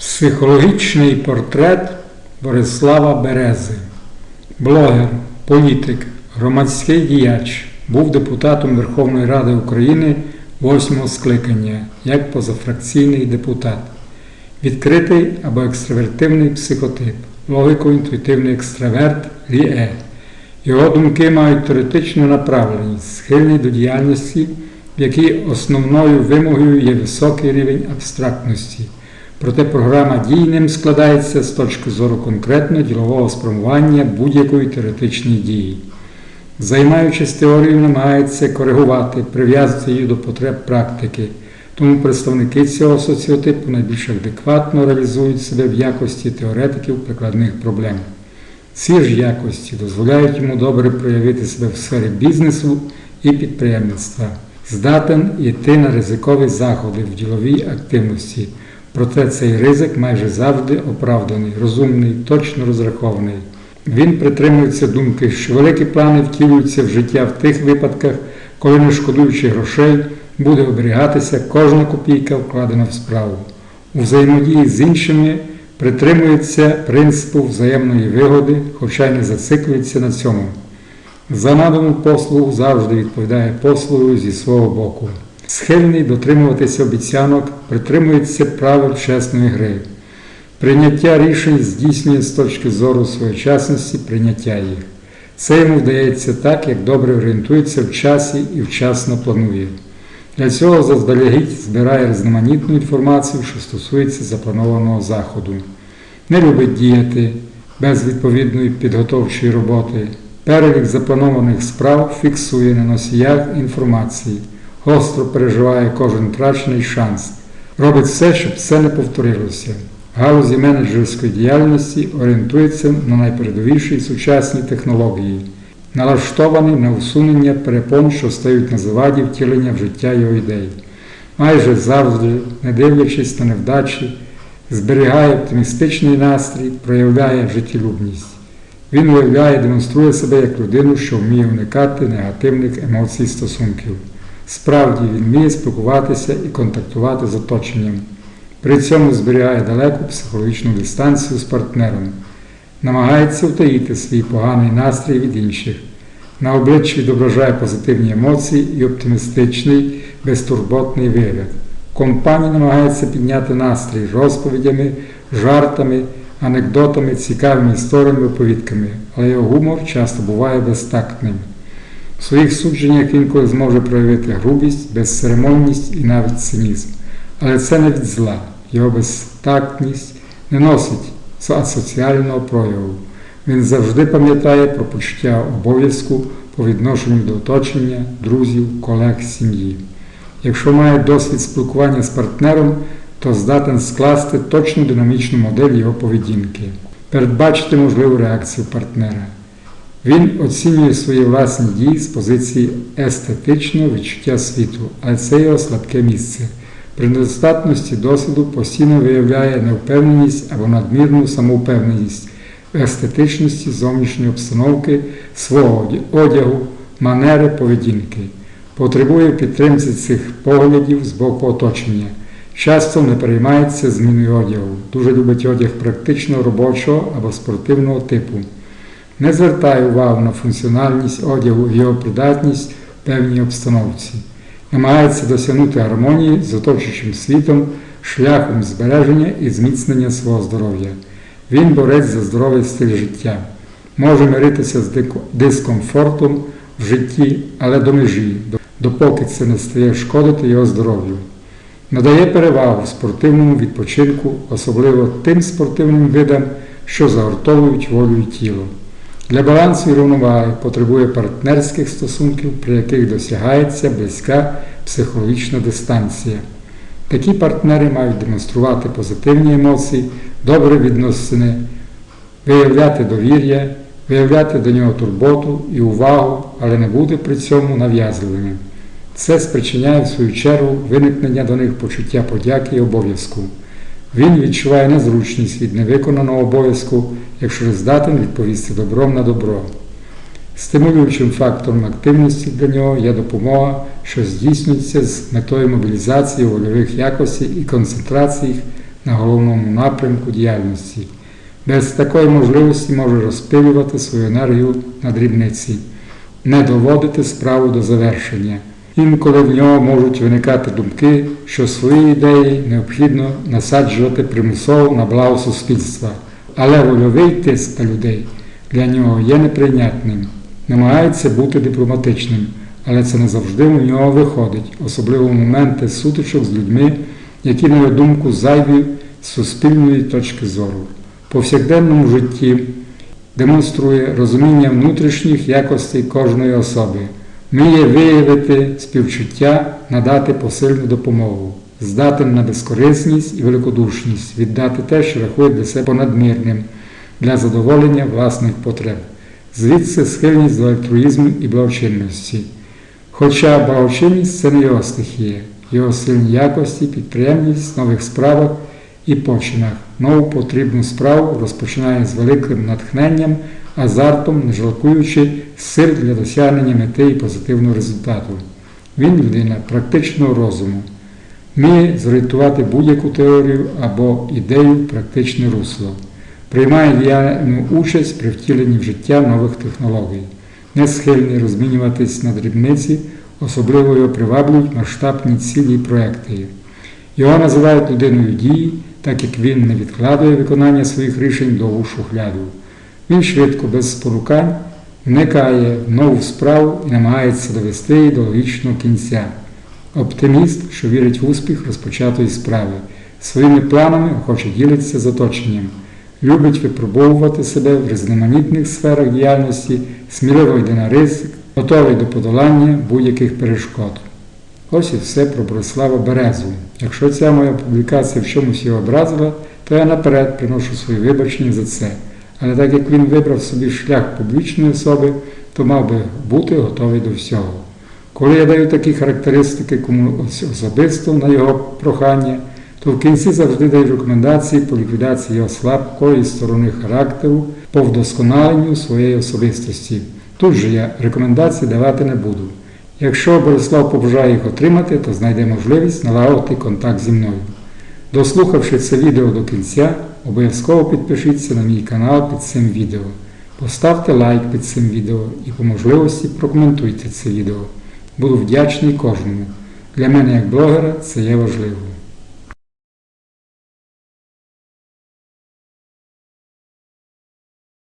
Психологічний портрет Борислава Берези. Блогер, політик, громадський діяч. Був депутатом Верховної Ради України 8 скликання як позафракційний депутат. Відкритий або екстравертивний психотип, логіко-інтуїтивний екстраверт Ліе. Його думки мають теоретичну направленість, схильні до діяльності, в якій основною вимогою є високий рівень абстрактності. Проте програма дій ним складається з точки зору конкретно ділового спрямування будь-якої теоретичної дії. Займаючись теорією, намагається коригувати, прив'язати її до потреб практики. Тому представники цього соціотипу найбільш адекватно реалізують себе в якості теоретиків прикладних проблем. Ці ж якості дозволяють йому добре проявити себе в сфері бізнесу і підприємництва, здатен йти на ризикові заходи в діловій активності. Проте цей ризик майже завжди оправданий, розумний, точно розрахований. Він притримується думки, що великі плани втілюються в життя в тих випадках, коли, не шкодуючи грошей, буде оберігатися кожна копійка, вкладена в справу. У взаємодії з іншими притримується принципу взаємної вигоди, хоча й не зациклюється на цьому. За надану послугу завжди відповідає послугою зі свого боку. Схильний дотримуватися обіцянок, притримується правил чесної гри. Прийняття рішень здійснює з точки зору своєчасності прийняття їх. Це йому вдається так, як добре орієнтується в часі і вчасно планує. Для цього заздалегідь збирає різноманітну інформацію, що стосується запланованого заходу. Не любить діяти без відповідної підготовчої роботи. Перелік запланованих справ фіксує на носіях інформації, гостро переживає кожен втрачений шанс, робить все, щоб це не повторилося. Галузі менеджерської діяльності орієнтується на найпередовіші сучасні технології, налаштований на усунення перепон, що стають на заваді втілення в життя його ідей. Майже завжди, не дивлячись на невдачі, зберігає оптимістичний настрій, проявляє життєлюбність. Він уявляє, демонструє себе як людину, що вміє уникати негативних емоцій стосунків. Справді він вміє спілкуватися і контактувати з оточенням. При цьому зберігає далеку психологічну дистанцію з партнером, намагається втаїти свій поганий настрій від інших. На обличчі відображає позитивні емоції і оптимістичний, безтурботний вигляд. Компанія намагається підняти настрій розповідями, жартами, анекдотами, цікавими історіями, оповідками, але його гумор часто буває безтактним. У своїх судженнях інколи зможе проявити грубість, безцеремонність і навіть цинізм. Але це не від зла, його безтактність не носить асоціального прояву. Він завжди пам'ятає про почуття обов'язку по відношенню до оточення, друзів, колег, сім'ї. Якщо має досвід спілкування з партнером, то здатен скласти точну динамічну модель його поведінки, передбачити можливу реакцію партнера. Він оцінює свої власні дії з позиції естетичного відчуття світу, але це його слабке місце. При недостатності досвіду постійно виявляє невпевненість або надмірну самовпевненість в естетичності зовнішньої обстановки, свого одягу, манери поведінки. Потребує підтримці цих поглядів з боку оточення. Часто не переймається зміною одягу, дуже любить одяг практично робочого або спортивного типу. Не звертає увагу на функціональність одягу і його придатність в певній обстановці намагається досягнути гармонії з оточуючим світом шляхом збереження і зміцнення свого здоров'я. Він борець за здоровий стиль життя, може миритися з дискомфортом в житті, але до межі, допоки це не стає шкодити його здоров'ю. Надає перевагу спортивному відпочинку, особливо тим спортивним видам, що загортовують волю і тіло. Для балансу і рівноваги потребує партнерських стосунків, при яких досягається близька психологічна дистанція. Такі партнери мають демонструвати позитивні емоції, добре відносини, виявляти довір'я, виявляти до нього турботу і увагу, але не бути при цьому нав'язливими. Це спричиняє в свою чергу виникнення до них почуття подяки і обов'язку. Він відчуває незручність від невиконаного обов'язку, якщо не здатен відповісти добром на добро. Стимулюючим фактором активності для нього є допомога, що здійснюється з метою мобілізації вольових якостей і концентрації на головному напрямку діяльності. Без такої можливості може розпилювати свою енергію на дрібниці, не доводити справу до завершення. Інколи в нього можуть виникати думки, що свої ідеї необхідно насаджувати примусово на благо суспільства, але вольовий тиск на людей для нього є неприйнятним. Намагається бути дипломатичним, але це не завжди у нього виходить, особливо в моменти сутичок з людьми, які, на його думку, зайві з суспільної точки зору. В повсякденному житті демонструє розуміння внутрішніх якостей кожної особи, вміє виявити співчуття, надати посильну допомогу, здатен на безкорисність і великодушність, віддати те, що рахує для себе понадмірним, для задоволення власних потреб. Звідси схильність до альтруїзму і благочинності. Хоча благочинність це не його стихія, його сильні якості, підприємність нових справах і починах. Нову потрібну справу розпочинає з великим натхненням, азартом, не жалкуючи сил для досягнення мети і позитивного результату. Він людина практичного розуму, вміє зорієнтувати будь-яку теорію або ідею в практичне русло, приймає діяльну участь при втіленні в життя нових технологій, не схильний розмінюватись на дрібниці, особливо його приваблюють масштабні цілі і проекти. Його називають людиною дії, так як він не відкладує виконання своїх рішень довгу шухляду. Він швидко, без спорукань, вникає в нову справу і намагається довести її до логічного кінця. Оптиміст, що вірить в успіх розпочатої справи, своїми планами охоче ділиться з оточенням, любить випробовувати себе в різноманітних сферах діяльності, сміливо йде на ризик, готовий до подолання будь-яких перешкод. Ось і все про Борислава Березу. Якщо ця моя публікація в чомусь його образила, то я наперед приношу свої вибачення за це. Але так як він вибрав собі шлях публічної особи, то мав би бути готовий до всього. Коли я даю такі характеристики комусь особисто на його прохання, то в кінці завжди даю рекомендації по ліквідації його слабкої сторони характеру, по вдосконаленню своєї особистості. Тут же я рекомендації давати не буду. Якщо Борислав побажає їх отримати, то знайде можливість налагодити контакт зі мною. Дослухавши це відео до кінця, обов'язково підпишіться на мій канал під цим відео. Поставте лайк під цим відео і по можливості прокоментуйте це відео. Буду вдячний кожному. Для мене як блогера це є важливо.